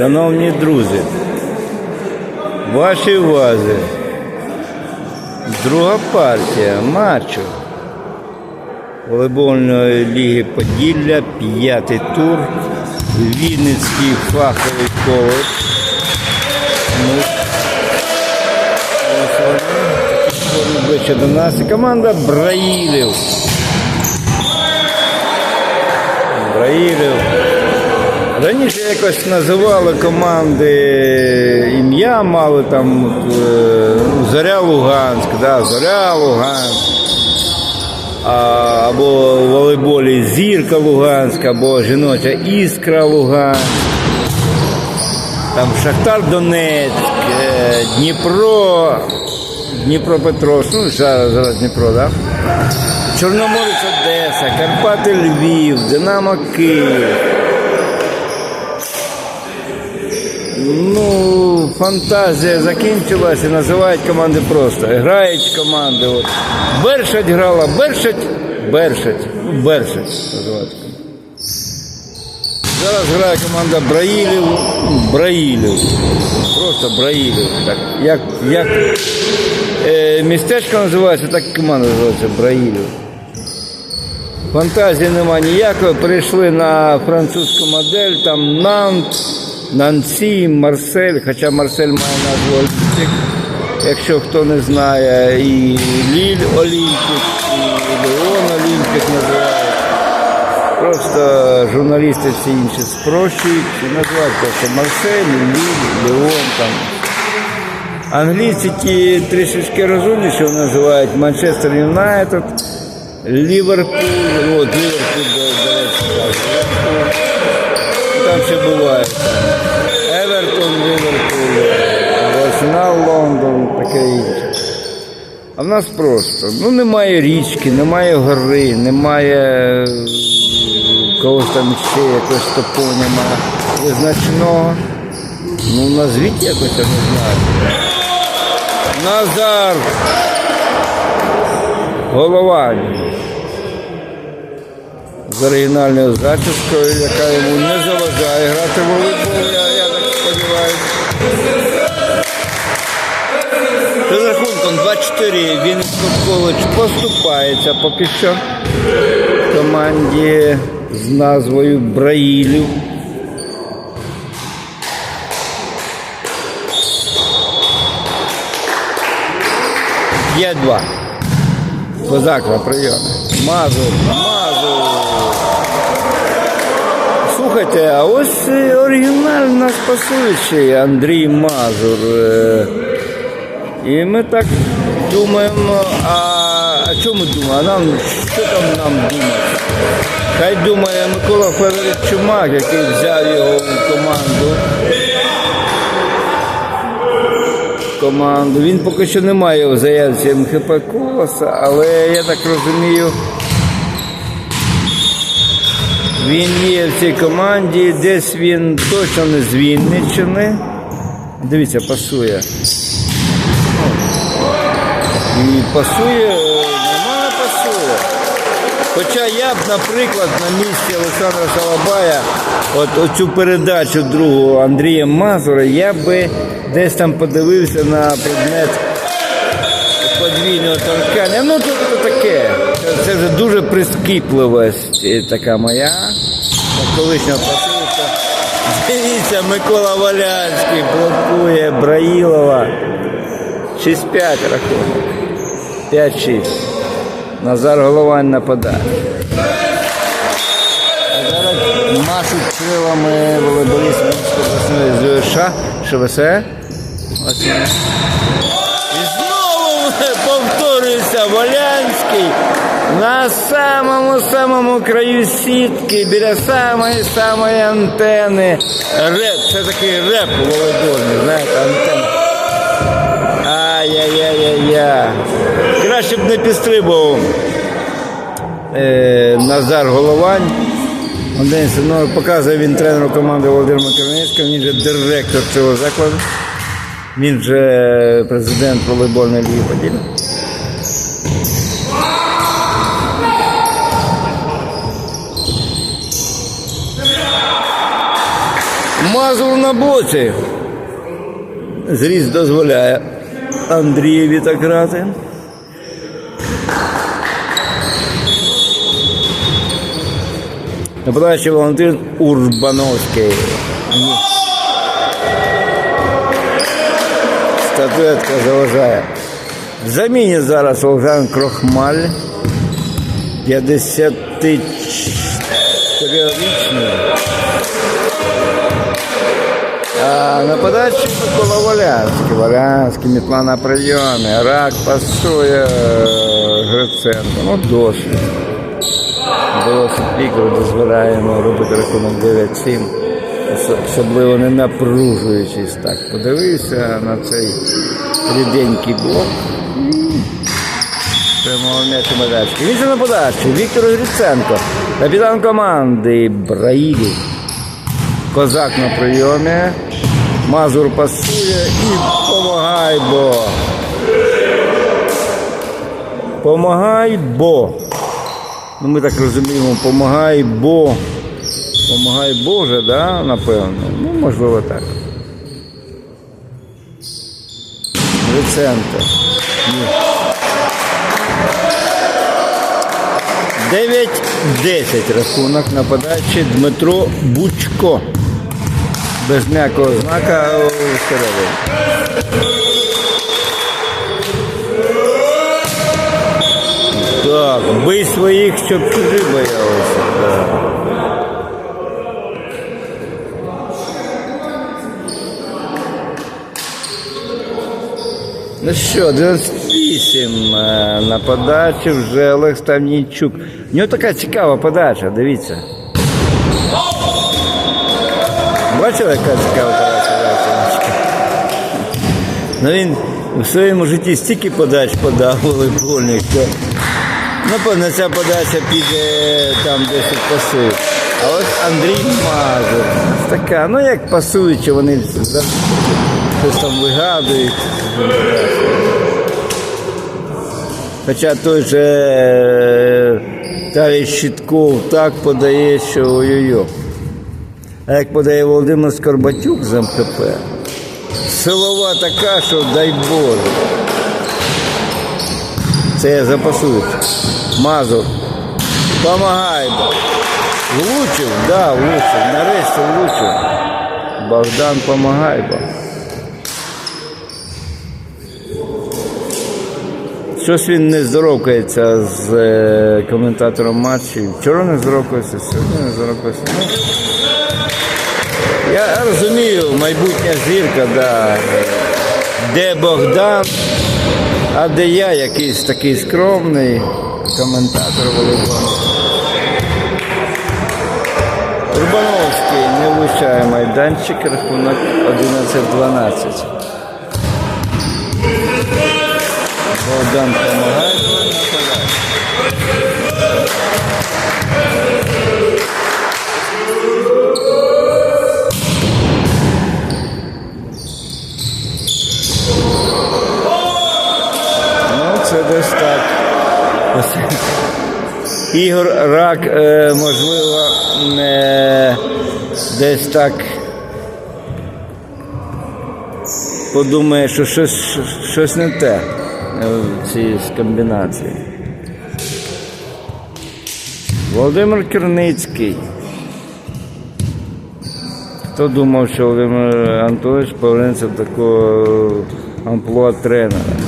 Шановні друзі, вашій увазі. Друга партія матчу волейбольної ліги Поділля, п'ятий тур, Вінницький фаховий коледж. Ну, ближче до нас. Команда Браїлів. Браїлів. Раніше якось називали команди ім'я, мали там е, Зоря Луганськ, да, Зоря Луганськ. Або волейболі Зірка Луганськ, або жіноча Іскра Луганськ. Там Шахтар Донецьк, е, Дніпро, Дніпропетровськ, ну зараз, зараз Дніпро, да? Чорноморець Одеса, Карпати Львів, Динамо Київ. Ну, фантазія закінчилась і називають команди просто. Грають команди. От. Бершать грала, Бершать, Бершать, ну, Бершать називають. Зараз грає команда Браїлів, ну, Браїлів. Просто Браїлів. Так, як, як е, містечко називається, так і команда називається Браїлів. Фантазії нема ніякої. Перейшли на французьку модель, там Нант, Нансі, Марсель, хоча Марсель має назву Олімпік, якщо хто не знає, і Ліль Олімпік, і Леон Олімпік називають. Просто журналісти всі інші спрощують називають просто Марсель, Ліль, Леон там. Англійці ті трішечки розумніші називають Манчестер Юнайтед, Ліверпуль, от Ліверпуль, до, речі. Там ще буває. Евертон, Ліверпуль, Арсенал, Лондон, таке інше. А в нас просто. Ну немає річки, немає гори, немає е, когось там ще якогось топоніма визначеного. Ну назвіть якось, я не знаю. Назар. Головань. З оригінальною зачіскою, яка йому не заважає грати в волейбол, я, я так сподіваюся. З рахунком 2-4 він коледж поступається поки що команді з назвою Браїлів. Є два. Козак на прийомі. Мазур, Слухайте, а ось е, оригінальна спасуючий Андрій Мазур. Е, І ми так думаємо, а, ми думаємо? А нам що там нам думати? Хай думає Микола Федорович Чумак, який взяв його в команду. команду. Він поки що не має в заявці МХП Колоса, але я так розумію, він є в цій команді, десь він точно не з Вінниччини. Дивіться, пасує. І пасує, нормально пасує. Хоча я б, наприклад, на місці Олександра Салабая, от оцю передачу другу Андрія Мазура, я би десь там подивився на предмет подвійного торкання. Ну, тут таке. Це, вже дуже прискіпливість е, така моя. Колишнього пасивка. Дивіться, Микола Валянський блокує Браїлова. 6-5 рахунок. 5-6. Назар Головань нападає. Зараз машуть крилами волейболіст Мінської обласної ЗШ. ШВС. Ось він. І знову повторюється Волянський на самому-самому краю сітки, біля самої-самої антени. Реп, це такий реп волейбольний, знаєте, антенна. Ай-яй-яй-яй-яй. Краще б не підстрибував е, Назар Головань. Один ну, показує він тренеру команди Володимира Кривницького, він же директор цього закладу. Він же президент волейбольної ліги Поділля. Мазур на боці. Зріст дозволяє Андрієві так грати. Нападаючий Валентин Урбановський. Ні. Статуетка заважає. В заміні зараз Олександр Крохмаль. 54-річний. А нападаючий Микола Волянський. Волянський метла на прийомі. Рак пасує е, Гриценко. Ну, досить. Досить пікер дозволяємо робити рахунок 9-7. Особливо не напружуючись так. Подивився на цей ріденький блок. Медачки. Він же на подачі. Віктор Гриценко. Капітан команди Браїлі. Козак на прийомі. Мазур пасує і помагай бо. Помагай бо. Ну ми так розуміємо, помагай бо. Помагай Боже, да, напевно. Ну, можливо, так. Гриценко. Ні. 9-10 рахунок на подачі Дмитро Бучко. Без м'якого знака всередині. Так, бий своїх, щоб чужі боялися. Так. Ну що, 98 е, на подачі вже Олег Ставнійчук. У нього така цікава подача, дивіться. Бачили, яка цікава? Олега Ну він в своєму житті стільки подач подав волейбольних, що напевно ця подача піде там десь пасує. А от Андрій Мазур. Така, ну як пасуючи, вони щось там вигадують. Хоча той же е, Тарій Щитков так подає, що ой-ой-ой. А як подає Володимир Скорбатюк з МКП, силова така, що дай Боже. Це я запасуюсь. Мазур. Помагай. Влучив, да, влучив. Нарешті влучив. Богдан помагай. Щось він не здоровкається з е, коментатором матчів. Вчора не здоровкався, сьогодні не здоровкався. Я розумію, майбутня зірка, да. де Богдан, а де я якийсь такий скромний коментатор волейболу. Урбановський не влучає майданчик, рахунок 11-12. Богдан допомагає. Ігор Рак, е, можливо, десь так подумає, що щось, щось не те е, в цій комбінації. Володимир Керницький. Хто думав, що Володимир Антонович повернеться до такого амплуа тренера?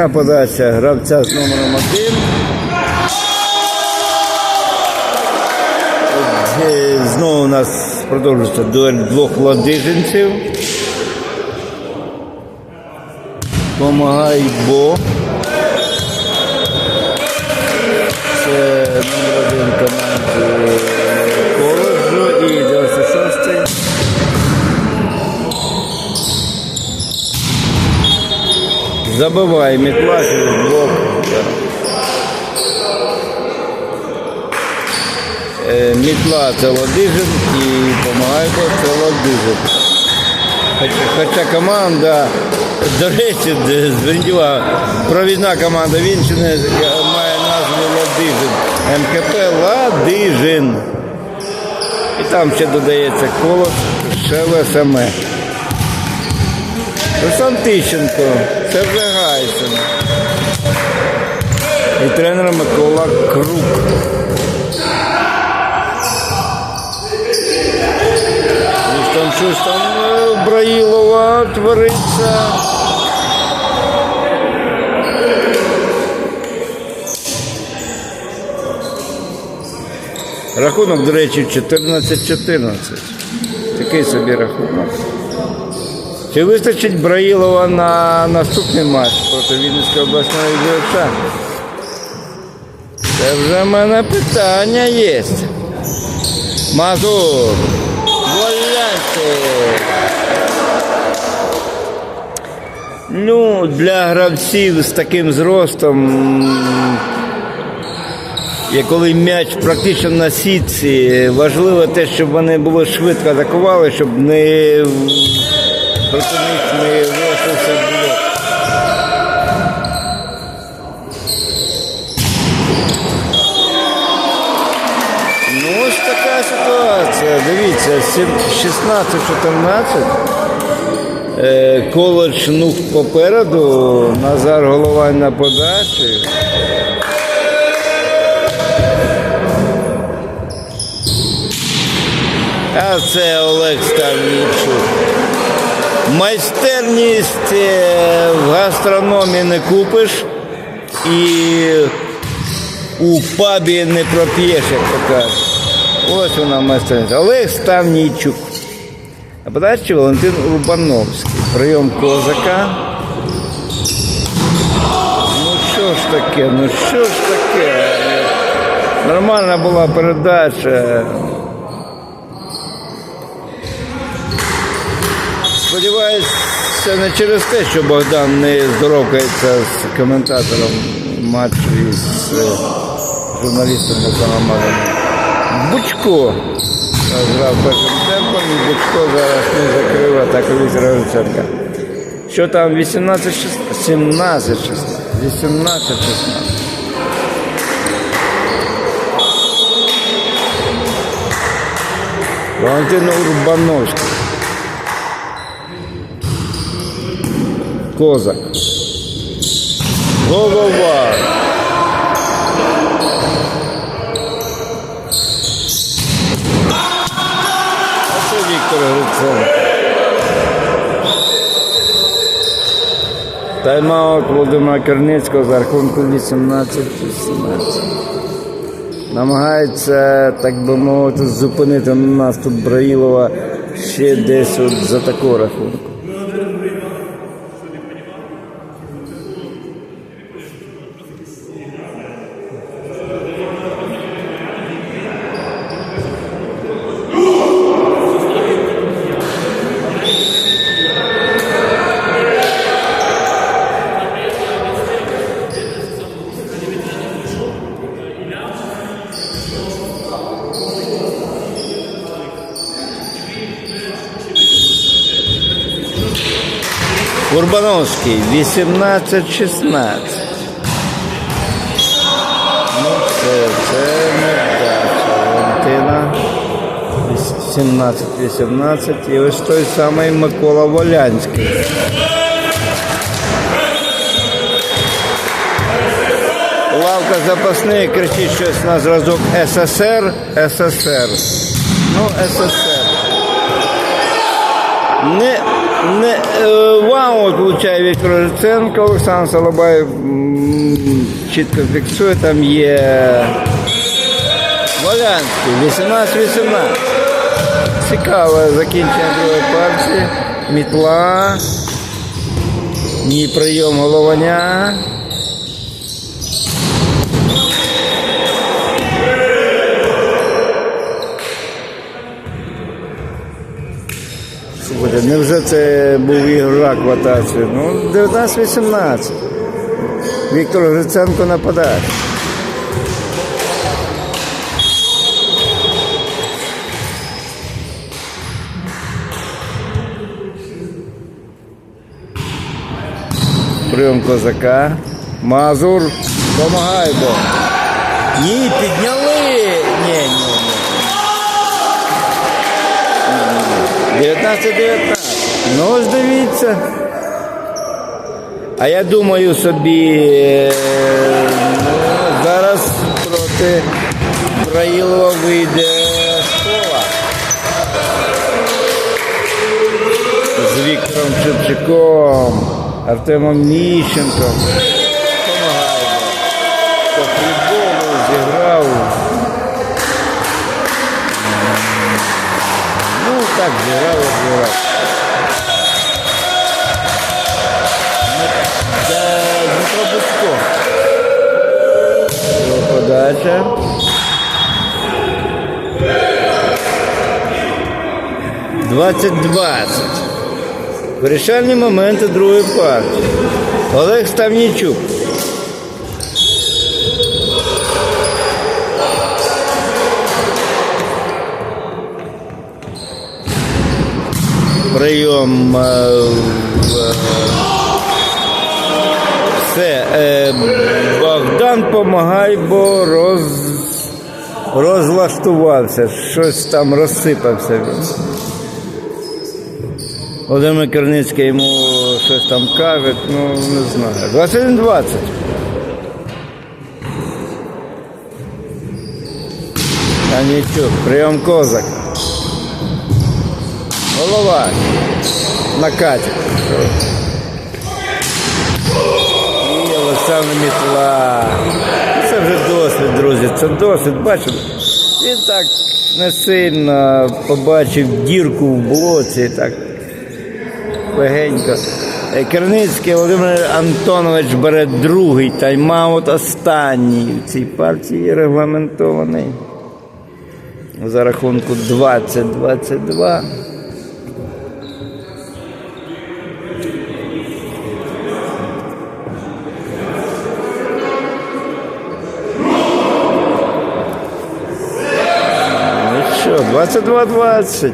Така подача гравця з номером один. Знову у нас продовжується дуель двох ладижинців. Помагай Бо. Це номер один команди Забиває мітла через блок. Да. Е, Мітла це Ладижин і Помагайко це Ладижин. Хоча, команда, до речі, де- провідна команда Вінчини має назву Ладижин. МКП Ладижин. І там ще додається колос ШВСМ. Руслан Тищенко, це вже Гайсен. І тренер Микола Крук. Ось там щось там е, Браїлова твориться. Рахунок, до речі, 14-14. Такий собі рахунок. Чи вистачить Браїлова на наступний матч проти Вінницької обласної ГФШ? Це вже в мене питання є. Мазур. Волянти. Ну, для гравців з таким зростом, і коли м'яч практично на сітці, важливо те, щоб вони були швидко атакували, щоб не проти них не вишився блок. Ну, ось така ситуація. Дивіться, 16-14. Е, Коледж нух попереду, Назар Головань на подачі. А це Олег Ставнічук. Майстерність е, в гастрономі не купиш і у пабі не проп'єш, як то кажуть. Ось вона майстерність. Олег Ставнійчук. А подальше Валентин Урбановський. Прийом козака. Ну що ж таке, ну що ж таке? Нормальна була передача. Сподіваюсь, це не через те, що Богдан не здоровкається з коментатором матчу і з е, журналістом Михайлом Малином. Бучко грав першим темпом, і Бучко зараз не закрив атаку Віктора Гриценка. Що там 18 16 17 16 18 16 Валентин Урбановський. Козак. Голова. А це Віктор Гриценко. Тайм-аут Володимира Керницького за рахунку 18-18. Намагається, так би мовити, зупинити наступ Браїлова ще десь от за такого рахунку. Урбановський 18-16. Ну, це, це невдача. Валентина 17-18. І ось той самий Микола Волянський. Лавка запасних кричить щось на зразок СССР, СССР. Ну, СССР. Не, не е, вау, получає Віктор Жиценко, Олександр Солобаєв чітко фіксує, там є Валянський, 18-18. Цікаве закінчення другої партії. Мітла. Ні прийом головання. Невже це був ігрок в? Ну, 19-18. Віктор Гриценко нападає. Прийом козака. Мазур. Помагай, бо. Ні, підняли. 19-19. Ну ось дивіться. А я думаю собі, е, ну, зараз проти Браїлова вийде школа. З Віктором Шевчуком, Артемом Ніщенком. Помагає. По футболу зіграв. Так, як зіграв. Це Дмитро Бучко. Його подача. Двадцять двадцять. Вирішальні моменти другої партії. Олег Ставнічук. Прийом е, в- все. Е, Богдан помагай, бо роз, розлаштувався. Щось там розсипався він. Володимир Керницький йому щось там каже, ну не знаю. 21-20. А нічого, прийом козак. Голова. На Каті. І Олександр Мітла. Це вже досвід, друзі. Це досвід. Бачите, він так не сильно побачив дірку в блоці. Так легенько. Е, Керницький Володимир Антонович бере другий тайм-аут, останній в цій партії регламентований. За рахунку 20-22. 22-20.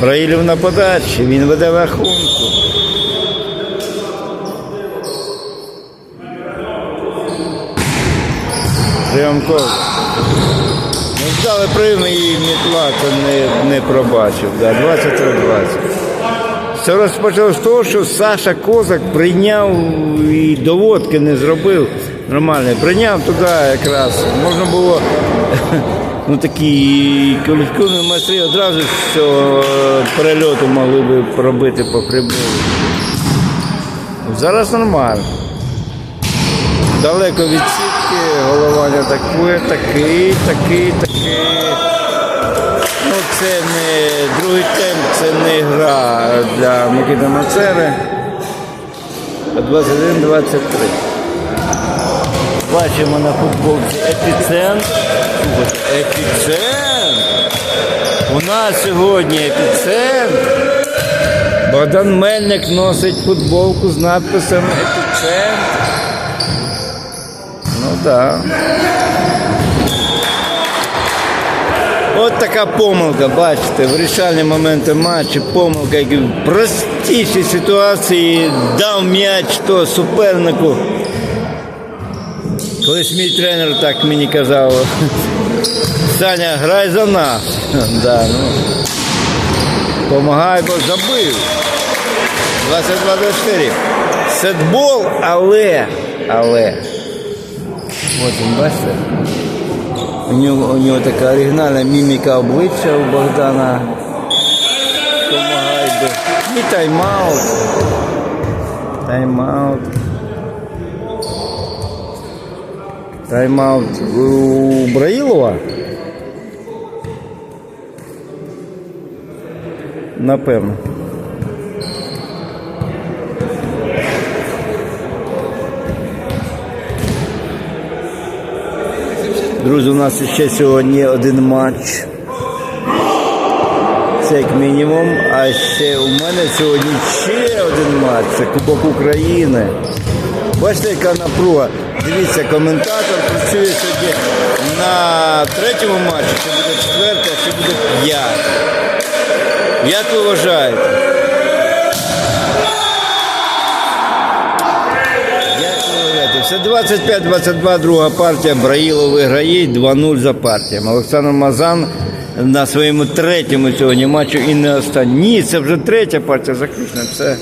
Браїлів на подачі, він веде рахунку. Прямко. Ну, здали прийм і мітла, то не, не пробачив. Да, 23-20. Все розпочалося з того, що Саша Козак прийняв і доводки не зробив нормально. Прийняв туди якраз. Можна було ну, такі колективні майстри одразу з цього перельоту могли би пробити по прибору. Зараз нормально. Далеко від сітки, головання такий, такий, такий, такий. Ну, це не другий темп, це не гра для Микити Мацери. 21-23. Бачимо на футболці епіцентр. Епіцентр. У нас сьогодні епіцентр. Богдан Мельник носить футболку з надписом Епіцентр. Ну так. Да. От така помилка, бачите, вирішальні моменти матчу, помилка, які в простішій ситуації дав м'яч то супернику. Колись мій тренер так мені казав, Саня, грай за нас. Да, ну. Помагай, бо забив. 22-24. Сетбол, але, але. От він, бачите? У нього, у нього така оригінальна міміка обличчя у Богдана. Помагай би. І тайм-аут. Тайм-аут. Тайм-аут у Браїлова. Напевно. Друзі, у нас ще сьогодні один матч. Це як мінімум. А ще у мене сьогодні ще один матч. Це Кубок України. Бачите, яка напруга. Дивіться, коментатор працює сьогодні на третьому матчі, це буде четвертий, а ще буде п'ятий. Як ви вважаєте? Як ви вважаєте? Все 25-22, друга партія. Браїло виграє 2-0 за партіями. Олександр Мазан на своєму третьому сьогодні матчу і не останній. Ні, це вже третя партія заключна. Все.